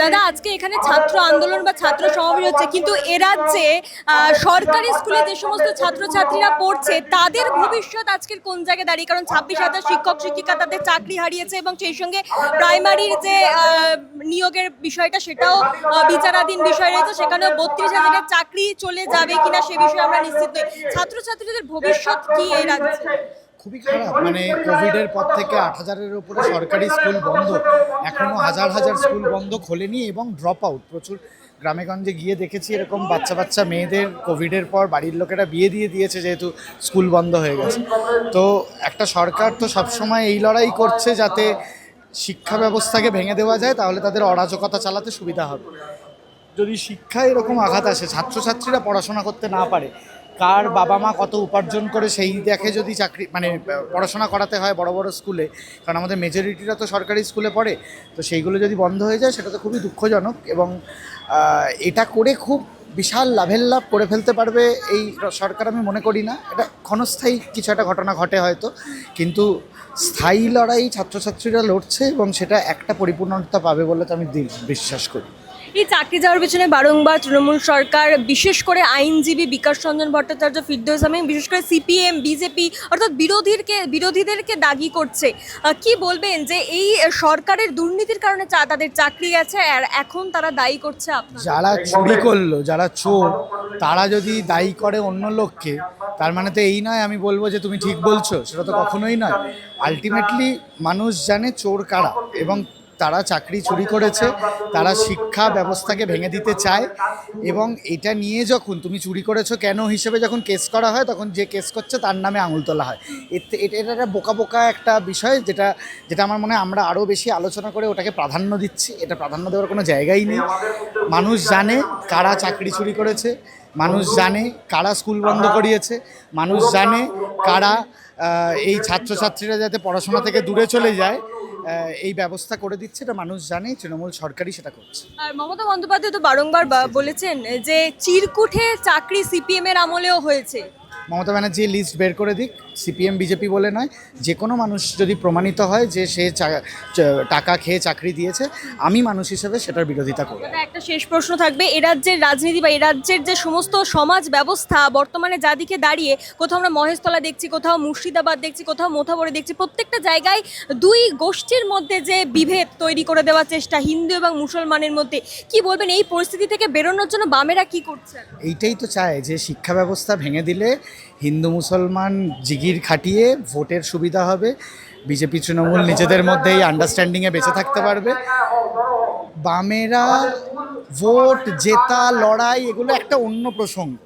দাদা আজকে এখানে ছাত্র আন্দোলন বা ছাত্র সমাবেশ হচ্ছে কিন্তু এ রাজ্যে সরকারি স্কুলে যে সমস্ত ছাত্রছাত্রীরা পড়ছে তাদের ভবিষ্যৎ আজকের কোন জায়গায় দাঁড়িয়ে? কারণ ছাব্বিশ হাজার শিক্ষক শিক্ষিকা তাদের চাকরি হারিয়েছে এবং সেই সঙ্গে প্রাইমারির যে নিয়োগের বিষয়টা সেটাও বিচারাধীন বিষয় রয়েছে সেখানেও বত্রিশ হাজারের চাকরি চলে যাবে কিনা সে বিষয়ে আমরা নিশ্চিত নই। ছাত্রছাত্রীদের ভবিষ্যৎ কি এই রাজ্যে? খুবই খারাপ। মানে কোভিডের পর থেকে আট হাজারের উপরে সরকারি স্কুল বন্ধ। এখনও হাজার হাজার স্কুল বন্ধ খোলেনি এবং ড্রপ আউট প্রচুর গ্রামেগঞ্জে গিয়ে দেখেছি এরকম বাচ্চা বাচ্চা মেয়েদের কোভিডের পর বাড়ির লোকেরা বিয়ে দিয়ে দিয়েছে যেহেতু স্কুল বন্ধ হয়ে গেছে। তো একটা সরকার তো সবসময় এই লড়াই করছে যাতে শিক্ষা ব্যবস্থাকে ভেঙে দেওয়া যায়, তাহলে তাদের অরাজকতা চালাতে সুবিধা হবে। যদি শিক্ষায় এরকম আঘাত আসে, ছাত্রছাত্রীরা পড়াশোনা করতে না পারে কার বাবা মা কত উপার্জন করে সেই দেখে যদি চাকরি মানে পড়াশোনা করাতে হয় বড় বড় স্কুলে, কারণ আমাদের মেজরিটিরা তো সরকারি স্কুলে পড়ে, তো সেইগুলো যদি বন্ধ হয়ে যায় সেটা তো খুবই দুঃখজনক এবং এটা করে খুব বিশাল লাভের লাভ করে ফেলতে পারবে এই সরকার আমি মনে করি না। এটা ক্ষণস্থায়ী কিছু একটা ঘটনা ঘটে হয়তো, কিন্তু স্থায়ী লড়াই ছাত্রছাত্রীরা লড়ছে এবং সেটা একটা পরিপূর্ণতা পাবে বলে তো আমি বিশ্বাস করি। এই চাকরি যাওয়ার পিছনে বারংবার তৃণমূল সরকার, বিশেষ করে আইনজীবী বিকাশ রঞ্জন ভট্টাচার্য, ফিরদৌস আহমেদ বিশেষ করে সিপিএম, বিজেপি অর্থাৎ বিরোধীরকে, বিরোধীদেরকে দাগি করছে। কি বলবেন যে এই সরকারের দুর্নীতির কারণে তাদের চাকরি গেছে আর এখন তারা দায়ী করছে যারা চুরি করল, যারা চোর, তারা যদি দায়ী করে অন্য লোককে, তার মানে তো এই নয় আমি বলব যে তুমি ঠিক বলছো, সেটা তো কখনোই নয়। আলটিমেটলি মানুষ জানে চোর কারা এবং তারা চাকরি চুরি করেছে, তারা শিক্ষা ব্যবস্থাকে ভেঙে দিতে চায় এবং এটা নিয়ে যখন তুমি চুরি করেছ কেন হিসেবে যখন কেস করা হয়, তখন যে কেস করছে তার নামে আঙুল তোলা হয়। এতে এটা এটা একটা বোকা বোকা একটা বিষয় যেটা যেটা আমার মনে হয় আমরা আরও বেশি আলোচনা করে ওটাকে প্রাধান্য দিচ্ছি। এটা প্রাধান্য দেওয়ার কোনো জায়গাই নেই। মানুষ জানে কারা চাকরি চুরি করেছে, মানুষ জানে কারা স্কুল বন্ধ করিয়েছে, মানুষ জানে কারা এই ছাত্রছাত্রীরা যাতে পড়াশোনা থেকে দূরে চলে যায়। এই ব্যবস্থা করে দিচ্ছে এটা মানুষ জানে তৃণমূল সরকারই সেটা করছে। আর মমতা বন্দ্যোপাধ্যায় তো বারংবার বলেছেন যে চিরকুটে চাকরি সিপিএম এর আমলেও হয়েছে। মমতা ব্যানার্জি লিস্ট বের করে দিক। সিপিএম বিজেপি বলে নয় যে কোনো মানুষ যদি প্রমাণিত হয় যে সে টাকা খেয়ে চাকরি দিয়েছে আমি মানুষ হিসেবে সেটার বিরোধিতা করব। একটা শেষ প্রশ্ন থাকবে। এ রাজ্যের রাজনীতি বা এ রাজ্যের যে সমস্ত সমাজ ব্যবস্থা বর্তমানে যাদিকে দাঁড়িয়ে কোথাও আমরা মহেশতলা দেখছি কোথাও মুর্শিদাবাদ দেখছি কোথাও মোথাবরে দেখছি প্রত্যেকটা জায়গায় দুই গোষ্ঠীর মধ্যে যে বিভেদ তৈরি করে দেওয়ার চেষ্টা হিন্দু এবং মুসলমানের মধ্যে কি বলবেন? এই পরিস্থিতি থেকে বেরোনোর জন্য বামেরা কি করছে? এইটাই তো চায় যে শিক্ষা ব্যবস্থা ভেঙে দিলে হিন্দু মুসলমান জিগির খাটিয়ে ভোটের সুবিধা হবে। বিজেপি, তৃণমূল নিজেদের মধ্যে এই আন্ডারস্ট্যান্ডিংয়ে বেঁচে থাকতে পারবে। বামেরা ভোট, জেতা, লড়াই, এগুলো একটা অন্য প্রসঙ্গ।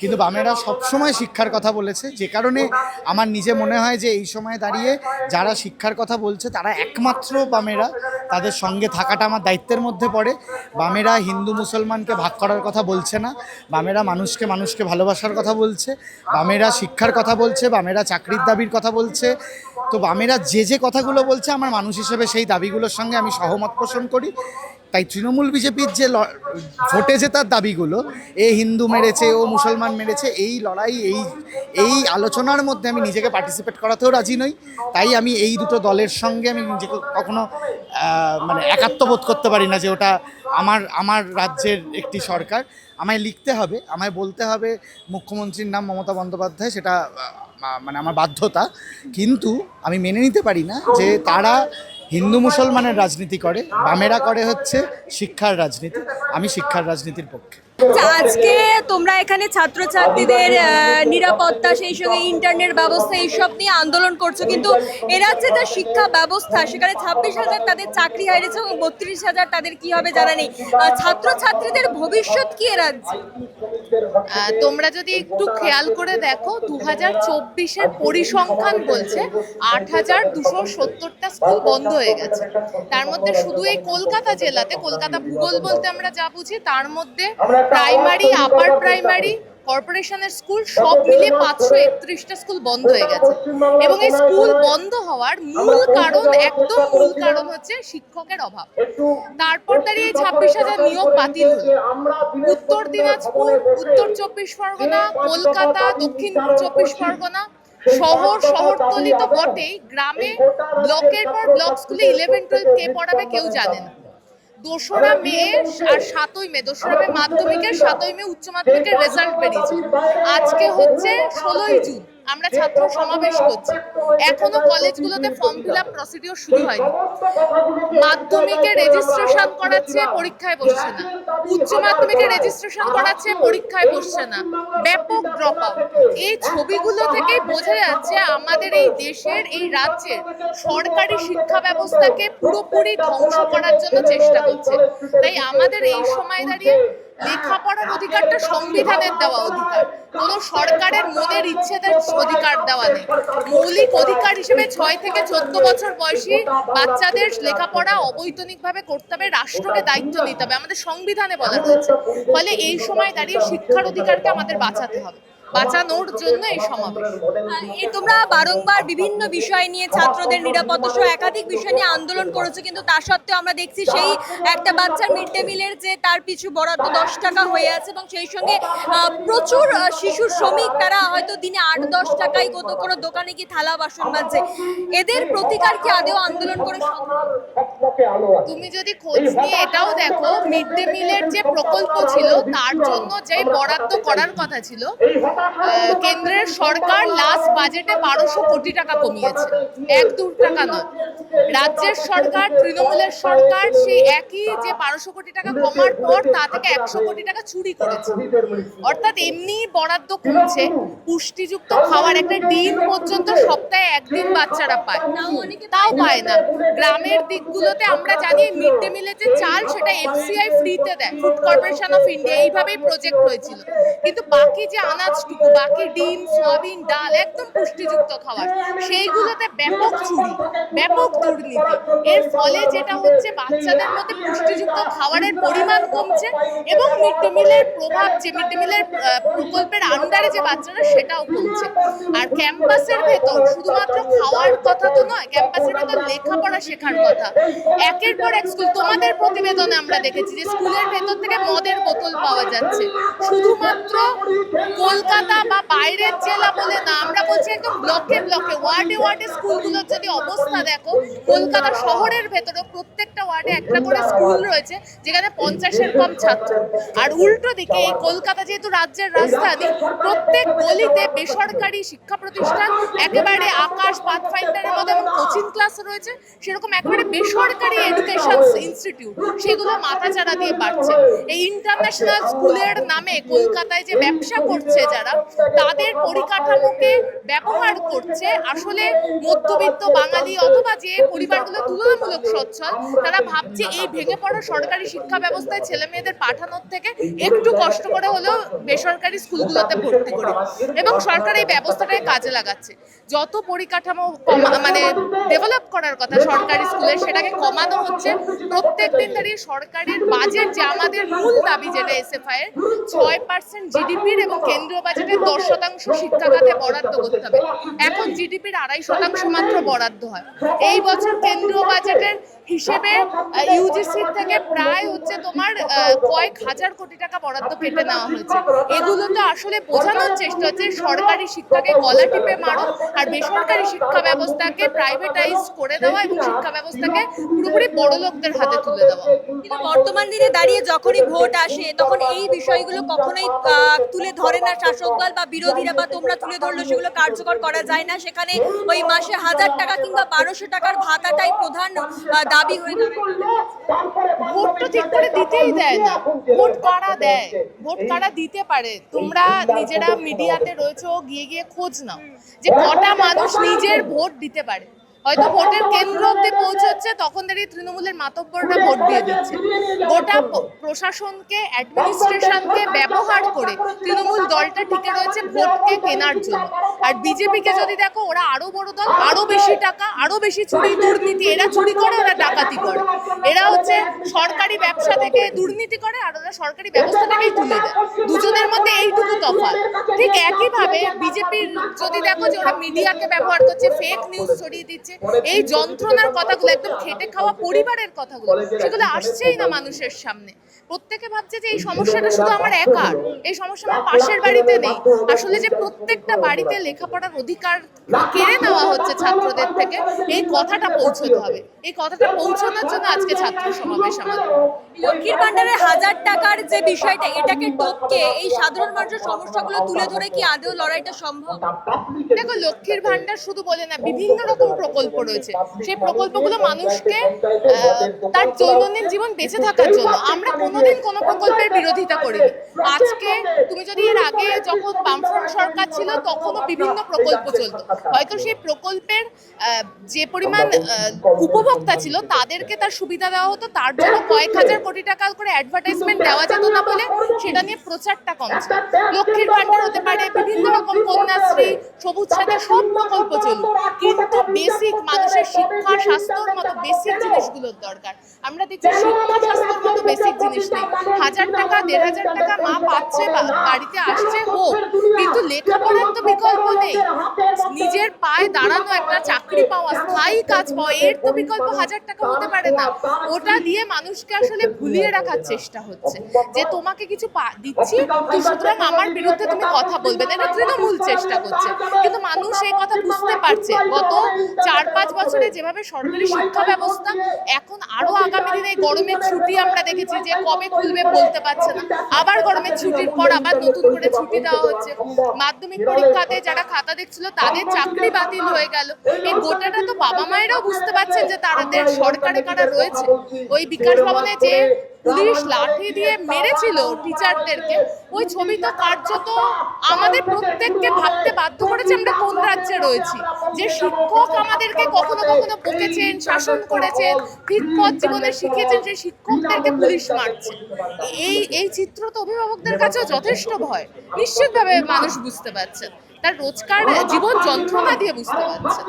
কিন্তু বামেরা সবসময় শিক্ষার কথা বলেছে। যে কারণে আমার নিজে মনে হয় যে এই সময় দাঁড়িয়ে যারা শিক্ষার কথা বলছে, তারা একমাত্র বামেরা। তাদের সঙ্গে থাকাটা আমার দায়িত্বের মধ্যে পড়ে। বামেরা হিন্দু মুসলমানকে ভাগ করার কথা বলছে না। বামেরা মানুষকে মানুষকে ভালোবাসার কথা বলছে। বামেরা শিক্ষার কথা বলছে, বামেরা চাকরির দাবির কথা বলছে। তো বামেরা যে যে কথাগুলো বলছে, আমার মানুষ হিসেবে সেই দাবিগুলোর সঙ্গে আমি সহমত পোষণ করি। তাই তৃণমূল বিজেপির যে ভোটে জেতার দাবিগুলো, এ হিন্দু মেরেছে, ও মুসলমান মেরেছে, এই লড়াই, এই এই আলোচনার মধ্যে আমি নিজেকে পার্টিসিপেট করাতেও রাজি নই। তাই আমি এই দুটো দলের সঙ্গে আমি নিজেকে কখনো মানে একাত্ম বোধ করতে পারি না যে ওটা আমার আমার রাজ্যের একটি সরকার। আমায় লিখতে হবে আমায় বলতে হবে মুখ্যমন্ত্রীর নাম মমতা বন্দ্যোপাধ্যায় সেটা মানে আমার বাধ্যতা। কিন্তু আমি মেনে নিতে পারি না যে তারা হিন্দু মুসলমানের রাজনীতি করে বামেরা করে হচ্ছে শিক্ষার রাজনীতি। আমি শিক্ষার রাজনীতির পক্ষে। আজকে তোমরা এখানে ছাত্রছাত্রীদের নিরাপত্তা, সেই সঙ্গে ইন্টারনেট ব্যবস্থা, এইসব নিয়ে আন্দোলন করছ। কিন্তু এ রাজ্যে যে শিক্ষা ব্যবস্থা, সেখানে ছাব্বিশ হাজার তাদের চাকরি হারিয়েছে এবং বত্রিশ হাজার তাদের কি হবে জানা নেই। ছাত্রছাত্রীদের ভবিষ্যৎ কি এ রাজ্যে? তোমরা যদি একটু খেয়াল করে দেখো, দু হাজার চব্বিশের পরিসংখ্যান বলছে আট হাজার দুশো সত্তরটা স্কুল বন্ধ হয়ে গেছে। তার মধ্যে শুধু এই কলকাতা জেলাতে, কলকাতা ভূগোল বলতে আমরা যা বুঝি, তার মধ্যে প্রাইমারি আপার প্রাইমারি কর্পোরেশনের স্কুল সব মিলিয়ে পাঁচশো একত্রিশটা স্কুল বন্ধ হয়ে গেছে। এবং এই স্কুল বন্ধ হওয়ার মূল কারণ একদম মূল কারণ হচ্ছে শিক্ষকের অভাব। তারপর দাঁড়িয়ে ছাব্বিশ হাজার নিয়োগ বাতিল হলো। উত্তর দিনাজপুর উত্তর চব্বিশ পরগনা কলকাতা দক্ষিণ চব্বিশ পরগনা শহর শহরতলি তো বটেই। গ্রামে ব্লকের পর ব্লক স্কুলে ইলেভেন টুয়েলভ কে পড়াবে কেউ জানে না। দোসরা মে আর সাতই মে, দোসরা মে মাধ্যমিকের, সাতই মে উচ্চ মাধ্যমিকের রেজাল্ট বেরিয়েছে। আজকে হচ্ছে ষোলোই জুন। আমরা ছাত্র সমাবেশ করছি। এখনও কলেজগুলোতে ফর্ম ফিল আপ প্রসিডিওর শুরু হয়নি। মাধ্যমিকে রেজিস্ট্রেশন করাচ্ছে, পরীক্ষায় বসছে না। উচ্চ মাধ্যমিকে রেজিস্ট্রেশন করাচ্ছে, পরীক্ষায় বসছে না। ব্যাপক ড্রপ আউট এই ছবিগুলো থেকেই বোঝা যাচ্ছে আমাদের এই দেশের, এই রাজ্যের সরকারি শিক্ষা ব্যবস্থাকে পুরোপুরি ধ্বংস করার জন্য চেষ্টা করছে। তাই আমাদের এই সময় দাঁড়িয়ে লেখাপড়ার অধিকারটা সংবিধানের দেওয়া অধিকার। কোন সরকারের মনের ইচ্ছেদের অধিকার দেওয়া নেই। মৌলিক অধিকার হিসেবে ছয় থেকে চোদ্দ বছর বয়সী বাচ্চাদের লেখাপড়া অবৈতনিকভাবে করতে হবে, রাষ্ট্রকে দায়িত্ব নিতে হবে। আমাদের সংবিধানে বলা রয়েছে ফলে এই সময় দাঁড়িয়ে শিক্ষার অধিকারকে আমাদের বাঁচাতে হবে। বাঁচানোর জন্য এই সমাবেশ তোমরা বারংবার বিভিন্ন বিষয় নিয়ে ছাত্রদের নিরাপত্তা সহ একাধিক বিষয় নিয়ে আন্দোলন করেছ, কিন্তু তা সত্ত্বেও আমরা দেখছি সেই একটা বাচ্চার মিড ডে মিলের যে তার পিছু বরাদ্দ দশ টাকা হয়ে আছে এবং সেই সঙ্গে প্রচুর শিশু শ্রমিক তারা হয়তো দিনে আট, দশ টাকায় কত কোনো দোকানে কি থালা, বাসন মাজছে এদের প্রতিকার কি আদেও আন্দোলন করে? তুমি যদি খোঁজ নিয়ে এটাও দেখো, মিড ডে মিলের যে প্রকল্প ছিল, তার জন্য যে বরাদ্দ করার কথা ছিল কেন্দ্রের সরকার লাস্ট বাজেটে বারোশো কোটি টাকা কমিয়েছে। এক দু টাকা নয়। রাজ্যের সরকার, তৃণমূলের সরকার সেই একই যে বারোশো কোটি টাকা কমার পর তা থেকে একশো কোটি টাকা চুরি করেছে। অর্থাৎ এমনি বরাদ্দ কমছে, পুষ্টিযুক্ত খাওয়ার একটা ডিম পর্যন্ত সপ্তাহে একদিন বাচ্চারা পায়। তাও পায় না। গ্রামের দিকগুলোতে আমরা জানি মিড ডে মিলের যে চাল, সেটা এফসিআই ফ্রিতে দেয়। ফুড কর্পোরেশন অফ ইন্ডিয়া এইভাবেই প্রজেক্ট হয়েছিল। কিন্তু বাকি যে আনাজটুকু বাকি ডিম, সয়াবিন, ডাল, একদম পুষ্টিযুক্ত খাবার। সেইগুলোতে ব্যাপক চুরি, ব্যাপক দুর্নীতি। এর ফলে যেটা হচ্ছে, বাচ্চাদের মধ্যে পুষ্টিযুক্ত খাবারের পরিমাণ কমছে এবং মিড ডে মিলের প্রভাব, যে মিড ডে মিলের প্রকল্পের আন্ডারে যে বাচ্চারা, সেটাও কমছে। আর ক্যাম্পাসের ভেতর শুধুমাত্র খাওয়ার কথা তো নয়, ক্যাম্পাসের ভেতর লেখাপড়া শেখার কথা। একের পর এক স্কুল তোমাদের প্রতিবেদনে আমরা দেখেছি যে স্কুলের ভেতর থেকে মদের বোতল পাওয়া যাচ্ছে। শুধুমাত্র কলকাতা বা বাইরের জেলা বলে না, আমরা বলছি একদম ব্লকে ব্লকে, ওয়ার্ডে ওয়ার্ডে স্কুলগুলোর যদি অবস্থা দেখো, কলকাতা শহরের ভেতরে প্রত্যেকটা ওয়ার্ডে একটা করে স্কুল রয়েছে, যেখানে পঞ্চাশের কম ছাত্র। আর উল্টো দিকে এই কলকাতা যেহেতু রাজ্যের রাজধানী, প্রত্যেক গলিতে বেসরকারি শিক্ষা প্রতিষ্ঠান, একেবারে আকাশ পাথফাইন্ডারের মধ্যে এবং কোচিং ক্লাস রয়েছে, সেরকম একেবারে বেসরকারি এডুকেশন ইনস্টিটিউট সেগুলো মাথাচাড়া দিয়ে বাড়ছে। এই ইন্টারন্যাশনাল স্কুলের নামে কলকাতায় যে ব্যবসা করছে যারা তাদের পরিকাঠামোকে ব্যবহার করছে আসলে মধ্যবিত্ত বাঙালি অথবা যে পরিবারগুলো তুলনামূলক সচ্ছল, তারা ভাবছে এই ভেঙে পড়া সরকারি শিক্ষা ব্যবস্থায় ছেলে মেয়েদের পাঠানোর থেকে একটু কষ্ট করে হলেও বেসরকারি স্কুলগুলোতে ভর্তি করে। এবং সরকার এই ব্যবস্থাটাকে কাজে লাগাচ্ছে। যত পরিকাঠামো মানে ডেভেলপ করার কথা সরকারি স্কুলের সেটাকে কমানো হচ্ছে প্রত্যেক দিন দাঁড়িয়ে সরকারের বাজেট যে আমাদের মূল দাবি যেটা এসএফআই এর, ছয় পার্সেন্ট জিডিপির এবং কেন্দ্রীয় বাজেটের দশ শতাংশ শিক্ষা খাতে বরাদ্দ করতে হবে। এখন জিডিপির আড়াই শতাংশ মাত্র বরাদ্দ হয়। এই বছর কেন্দ্রীয় বাজেটের হিসেবে ইউজিসির থেকে প্রায় হচ্ছে তোমার কয়েক হাজার কোটি টাকা বরাদ্দ কেটে নেওয়া হয়েছে। এগুলো তো আসলে বোঝানোর চেষ্টা হচ্ছে, সরকারি শিক্ষাকে গলা টিপে মারো আর বেসরকারি শিক্ষা ব্যবস্থাকে প্রাইভেটাইজ করে দেওয়া এবং শিক্ষা ব্যবস্থাকে পুরোপুরি বড় লোকদের হাতে তুলে দেওয়া। কিন্তু বর্তমান দিনে দাঁড়িয়ে যখনই ভোট আসে, তখন এই বিষয়গুলো কখনোই তুলে ধরে না শাসক দল বা বিরোধীরা বা তোমরা তুলে ধরলো, সেগুলো কার্যকর করা যায় না। সেখানে ওই মাসে হাজার টাকা কিংবা বারোশো টাকার ভাতাটাই প্রধান দাবি হয়ে ভোট ঠিক করে দিতেই দেয় না। ভোট কারা দেয়? ভোট কারা দিতে পারে? তোমরা নিজেরা মিডিয়াতে রয়েছো, গিয়ে গিয়ে খোঁজ নাও যে কটা মানুষ নিজের ভোট দিতে পারে। হয়তো ভোটের কেন্দ্র অব্দি পৌঁছচ্ছে, তখন দাঁড়িয়ে তৃণমূলের মাতব্বররা ভোট দিয়ে দিচ্ছে। গোটা প্রশাসনকে অ্যাডমিনিস্ট্রেশনকে ব্যবহার করে তৃণমূল দলটা টিকে রয়েছে ভোটকে কেনার জন্য। আর বিজেপিকে যদি দেখো, ওরা আরও বড় দল, আরও বেশি টাকা, আরও বেশি চুরি, দুর্নীতি, এরা চুরি করে, ওরা ডাকাতি করে। এরা হচ্ছে সরকারি ব্যবসা থেকে দুর্নীতি করে, আর ওরা সরকারি ব্যবস্থা থেকেই তুলে দেয়। দুজনের মধ্যে এইটুকু তফাৎ। ঠিক একইভাবে বিজেপির যদি দেখো যে ওরা মিডিয়াকে ব্যবহার করছে ফেক নিউজ ছড়িয়ে দিচ্ছে হচ্ছে এই যন্ত্রণার কথাগুলো একদম খেটে খাওয়া পরিবারের কথাগুলো সেগুলো আসছেই না মানুষের সামনে প্রত্যেকে ভাবছে যে এই সমস্যাটা শুধু আমার একার এই সমস্যা আমার পাশের বাড়িতে নেই আসলে যে প্রত্যেকটা বাড়িতে লেখাপড়ার অধিকার কেড়ে নেওয়া হচ্ছে ছাত্রদের থেকে এই কথাটা পৌঁছতে হবে এই কথাটা পৌঁছানোর জন্য আজকে ছাত্র সমাবেশ আমাদের লক্ষ্মীর ভান্ডারের হাজার টাকার যে বিষয়টা এটাকে টপকে এই সাধারণ মানুষের সমস্যাগুলো তুলে ধরে কি আদৌ লড়াইটা সম্ভব দেখো লক্ষ্মীর ভান্ডার শুধু বলে না বিভিন্ন রকম প্রকল্প রয়েছে। সেই প্রকল্পগুলো মানুষকে তার দৈনন্দিন জীবন বেঁচে থাকার জন্য আমরা কোনোদিন কোনো প্রকল্পের বিরোধিতা করিনি। আজকে তুমি যদি এর আগে যখন বামফ্রন্ট সরকার ছিল তখনও বিভিন্ন প্রকল্প চলতো। হয়তো সেই প্রকল্পের যে পরিমাণ উপভোক্তা ছিল তাদেরকে তার সুবিধা দেওয়া হতো। তার জন্য কয়েক হাজার কোটি টাকা করে অ্যাডভার্টাইজমেন্ট দেওয়া যেত না বলে সেটা নিয়ে প্রচারটা কম ছিল লক্ষ্মীর ভান্ডার হতে পারে বিভিন্ন রকম কন্যাশ্রী সবুজ সাথে সব প্রকল্প চলুক কিন্তু বেসিক মানুষের শিক্ষা স্বাস্থ্যর মতো বেসিক জিনিসগুলোর দরকার। আমরা দেখছি শিক্ষা স্বাস্থ্যর মতো বেসিক জিনিস নেই। হাজার টাকা দেড় হাজার টাকা মা পাচ্ছে বাড়িতে আসছে হোক কিন্তু লেখাপড়ার তো বিকল্প নেই। নিজের পায়ে দাঁড়ানো একটা চাকরি পাওয়া স্থায়ী কাজ পাওয়া এর তো বিকল্প হাজার টাকা হতে পারে না। ওটা দিয়ে মানুষকে আসলে ভুলিয়ে রাখার চেষ্টা হচ্ছে। যে তোমাকে কিছু দিচ্ছি তো সুতরাং আমার বিরুদ্ধে তুমি কথা বলবে। না এটা তৃণমূল চেষ্টা করছে। কিন্তু মানুষ এই কথা বুঝতে পারছে। গত চার পাঁচ বছরে যেভাবে সরকারি শিক্ষা ব্যবস্থা এখন আরও আগামী দিনে গরমের ছুটি আমরা দেখেছি যে কবে খুলবে বলতে পারছে না। আবার গরমের ছুটির পর আবার নতুন করে ছুটি দেওয়া হচ্ছে। মাধ্যমিক পরীক্ষাতে যারা খাতা দেখছিল তাদের চাকরি বাতিল হয়ে গেল। এই গোটাটা তো বাবা মায়েরাও বুঝতে পারছেন যে তাদের সরকারে কারা রয়েছে। ওই বিকাশ ভবনে যে পুলিশ লাঠি দিয়ে মেরেছিল টিচারদেরকে। ওই ছবি তো কার্যত আমাদের প্রত্যেককে ভাবতে বাধ্য করেছে আমরা কোন রাজ্যে রয়েছি? যে শিক্ষক আমাদেরকে কখনো কখনো বকেছেন শাসন করেছেন ঠিক পথ জীবনে শিখেছেন যে শিক্ষকদেরকে পুলিশ মারছে। এই এই চিত্র তো অভিভাবকদের কাছেও যথেষ্ট ভয়। নিশ্চিতভাবে মানুষ বুঝতে পারছেন। তার রোজকার জীবন যন্ত্রণা দিয়ে বুঝতে পারছেন।